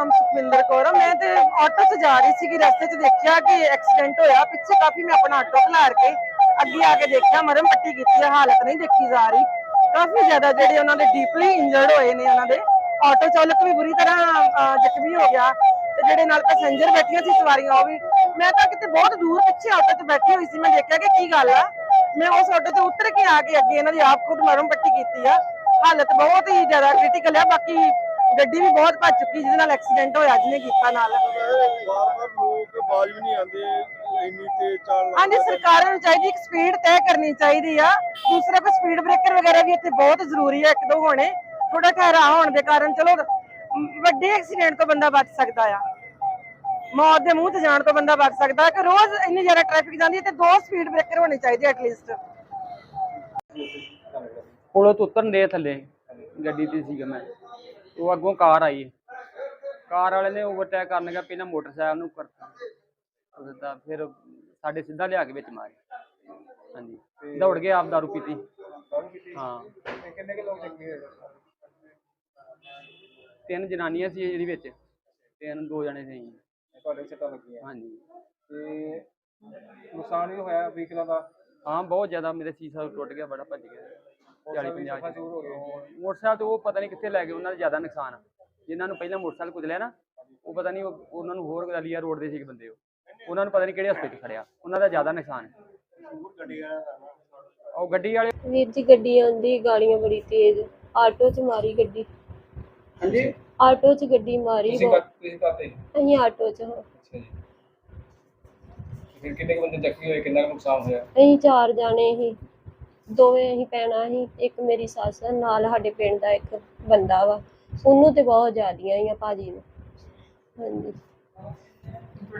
ਨਾਮ ਸੁਖਵਿੰਦਰ ਕੌਰ ਆ। ਮੈਂ ਤੇ ਆਟੋ 'ਚ ਜਾ ਰਹੀ ਸੀਗੀ, ਰਸਤੇ 'ਚ ਦੇਖਿਆ ਕਿ ਐਕਸੀਡੈਂਟ ਹੋਇਆ। ਪਿੱਛੇ ਕਾਫੀ ਮੈਂ ਆਪਣਾ ਆਟੋ ਖਲਾਰ ਕੇ ਅੱਗੇ ਆ ਕੇ ਦੇਖਿਆ ਮਰਮ ਪੱਟੀ ਕੀਤੀ ਹੈ ਹਾਲਤ ਨਹੀਂ ਦੇਖੀ ਜਾ ਰਹੀ। ਕਾਫੀ ਜ਼ਿਆਦਾ ਜਿਹੜੇ ਉਹਨਾਂ ਦੇ ਡੀਪਲੀ ਇੰਜਰਡ ਹੋਏ ਨੇ ਉਹਨਾਂ ਦੇ। ਆਟੋ ਚਾਲਕ ਵੀ ਬੁਰੀ ਤਰ੍ਹਾਂ ਜ਼ਖਮੀ ਹੋ ਗਿਆ। ਤੇ ਜਿਹੜੇ ਨਾਲ ਪੈਸੇਂਜਰ ਬੈਠੀਆਂ ਸੀ ਸਵਾਰੀਆਂ, ਉਹ ਵੀ ਮੈਂ ਤਾਂ ਕਿਤੇ ਬਹੁਤ ਦੂਰ ਪਿੱਛੇ ਆਟੋ 'ਚ ਬੈਠੀ ਹੋਈ ਸੀ। ਮੈਂ ਦੇਖਿਆ ਕਿ ਕੀ ਗੱਲ ਆ। ਮੈਂ ਉਸ ਆਟੋ 'ਚ ਉਤਰ ਕੇ ਆ ਕੇ ਅੱਗੇ ਇਹਨਾਂ ਦੀ ਆਪ ਖੁਦ ਮਰਮ ਪੱਟੀ ਕੀਤੀ ਆ। ਹਾਲਤ ਬਹੁਤ ਹੀ ਜ਼ਿਆਦਾ ਕ੍ਰਿਟੀਕਲ ਆ। ਬਾਕੀ ਗੱਡੀ ਵੀ ਬਹੁਤ ਭੱਜ ਚੁੱਕੀ ਜਿਹਦੇ ਨਾਲ ਐਕਸੀਡੈਂਟ ਹੋਇਆ ਜਿਹਨੇ ਕੀਤਾ ਨਾਲ। ਬਾਰ-ਬਾਰ ਲੋਕ ਬਾਜ ਵੀ ਨਹੀਂ ਆਉਂਦੇ ਇੰਨੀ ਤੇਜ਼ ਚੱਲ ਹਾਂਜੀ ਸਰਕਾਰਾਂ ਨੂੰ ਚਾਹੀਦੀ ਇੱਕ ਸਪੀਡ ਤੈਅ ਕਰਨੀ ਚਾਹੀਦੀ ਆ। ਦੂਸਰਾ ਕੋਈ ਸਪੀਡ ਬ੍ਰੇਕਰ ਵਗੈਰਾ ਵੀ ਇੱਥੇ ਬਹੁਤ ਜ਼ਰੂਰੀ ਹੈ ਇੱਕ ਦੋ ਹੋਣੇ। ਥੋੜਾ ਠਹਿਰਾ ਹੋਣ ਦੇ ਕਾਰਨ ਚਲੋ ਵੱਡੇ ਐਕਸੀਡੈਂਟ ਤੋਂ ਬੰਦਾ ਬਚ ਸਕਦਾ ਆ। ਮੌਤ ਦੇ ਮੂੰਹ ਤੇ ਜਾਣ ਤੋਂ ਬੰਦਾ ਬਚ ਸਕਦਾ। ਹੈ ਕਿ ਰੋਜ਼ ਇੰਨੀ ਜ਼ਿਆਦਾ ਟ੍ਰੈਫਿਕ ਜਾਂਦੀ ਹੈ ਤੇ ਦੋ ਸਪੀਡ ਬ੍ਰੇਕਰ ਹੋਣੇ ਚਾਹੀਦੇ ਐਟਲੀਸਟ ਪੁਲੋਂ ਤੋਂ ਉਤਰਨ ਦੇ ਥੱਲੇ ਗੱਡੀ ਤੇ ਸੀਗਾ ਮੈਂ। ਉਹ ਅੱਗੋਂ ਕਾਰ ਆਈ। ਕਾਰ ਵਾਲੇ ਨੇ ਓਵਰਟੇਕ ਕਰਨ ਲੱਗਾ ਪਹਿਲਾਂ ਮੋਟਰਸਾਈਕਲ ਨੂੰ ਕਰਤਾ ਉਹ ਦਿੱਤਾ ਫਿਰ ਸਾਡੇ ਸਿੱਧਾ ਲਿਆ ਕੇ ਵਿੱਚ ਮਾਰੀ। ਹਾਂਜੀ। ਦੌੜ ਕੇ ਆਪ ਦਾਰੂ ਪੀਤੀ। ਹਾਂ। ਕਿੰਨੇ ਕਿ ਲੋਕ ਜ਼ਖਮੀ ਹੋਏ? ਤਿੰਨ ਜਨਾਨੀਆਂ ਸੀ ਜਿਹੜੀ ਵਿੱਚ ਤਿੰਨ ਦੋ ਜਣੇ ਸੀ। ਤੁਹਾਡੇ ਸੱਟਾਂ ਲੱਗੀਆਂ ਹਾਂਜੀ। ਤੇ ਨੁਕਸਾਨ ਵੀ ਹੋਇਆ ਵਹੀਕਲਾਂ ਦਾ? ਹਾਂ ਬਹੁਤ ਜ਼ਿਆਦਾ ਮੇਰੇ ਸੀਸਾ ਟੁੱਟ ਗਿਆ ਬੜਾ ਭੱਜ ਗਿਆ। 40 50 ਸਫਾ ਜ਼ਰੂਰ ਹੋ ਗਏ। ਮੋਟਰਸਾਈਕਲ ਤੇ ਉਹ ਪਤਾ ਨਹੀਂ ਕਿੱਥੇ ਲੈ ਗਏ ਉਹਨਾਂ ਦਾ ਜ਼ਿਆਦਾ ਨੁਕਸਾਨ। ਆ। ਜਿਨ੍ਹਾਂ ਨੂੰ ਪਹਿਲਾਂ ਮੋਟਰਸਾਈਕਲ ਕੁਚਲਿਆ ਨਾ ਉਹ ਪਤਾ ਨਹੀਂ ਉਹ- ਉਹਨਾਂ ਨੂੰ ਹੋਰ ਗਲੀਆ ਰੋਡ ਦੇ ਸੀ ਬੰਦੇ ਉਹ। ਉਹਨਾਂ ਨੂੰ ਪਤਾ ਨਹੀਂ ਕਿਹੜੇ ਹਸਪਤਾਲ 'ਚ ਖੜਿਆ ਉਹਨਾਂ ਦਾ ਜ਼ਿਆਦਾ ਨੁਕਸਾਨ ਉਹ ਗੱਡੀ ਵਾਲੇ ਵੀਰ ਜੀ ਗੱਡੀ ਆਉਂਦੀ ਗਾਲੀਆਂ ਬੜੀ ਤੇਜ਼। ਆਟੋ 'ਚ ਮਾਰੀ ਗੱਡੀ। ਹਾਂਜੀ? ਆਟੋ 'ਚ ਗੱਡੀ ਮਾਰੀ ਤੁਸੀਂ ਕਰਤੇ ਅਸੀਂ ਆਟੋ 'ਚ ਹਾਂ ਅੱਛਾ ਜੀ। ਫਿਰ ਕਿੰਨੇ ਕੁ ਬੰਦੇ ਜ਼ਖਮੀ ਹੋਏ ਕਿੰਨਾ ਕੁ ਨੁਕਸਾਨ ਹੋਇਆ? ਅਸੀਂ ਚਾਰ ਜਾਣੇ ਸੀ ਦੋਵੇਂ ਅਸੀਂ ਪੈਣਾ ਸੀ ਇੱਕ ਮੇਰੀ ਸੱਸ ਆ, ਨਾਲ ਸਾਡੇ ਪਿੰਡ ਦਾ ਇੱਕ ਬੰਦਾ ਵਾ। ਉਹਨੂੰ ਤੇ ਬਹੁਤ ਜ਼ਿਆਦੀਆਂ ਹੀ ਆ ਭਾਜੀ ਨੂੰ। ਹਾਂਜੀ।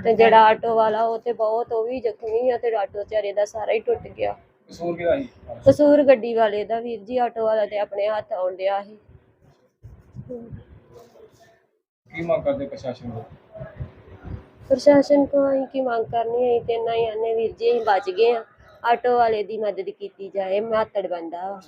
ਤੇ ਜਿਹੜਾ ਆਟੋ ਵਾਲਾ ਉਹ ਤੇ ਬਹੁਤ ਉਹ ਵੀ ਜ਼ਖਮੀ ਆ ਤੇ ਆਟੋ ਵਿਚਾਰੇ ਦਾ ਸਾਰਾ ਹੀ ਟੁੱਟ ਗਿਆ। ਕਸੂਰ ਕਿਹਦਾ ਸੀ? ਕਸੂਰ ਗੱਡੀ ਵਾਲੇ ਦਾ ਵੀਰ ਜੀ ਆਟੋ ਵਾਲਾ ਤੇ ਆਪਣੇ ਹੱਥ ਆਉਣ ਡਿਆ ਸੀ। ਕੀ ਮੰਗ ਕਰਦੇ ਪ੍ਰਸ਼ਾਸਨ ਕੋਲ ਅਸੀਂ ਕੀ ਮੰਗ ਕਰਨੀ ਹੈ ਤੇ ਨਾ ਹੀ ਆਨੇ ਵੀਰ ਜੀ ਅਸੀਂ ਬਚ ਗਏ ਆ। ਆਟੋ ਵਾਲੇ ਦੀ ਮਦਦ ਕੀਤੀ ਜਾਏ ਮਾਤੜ ਬੰਦਾ ਵਾ।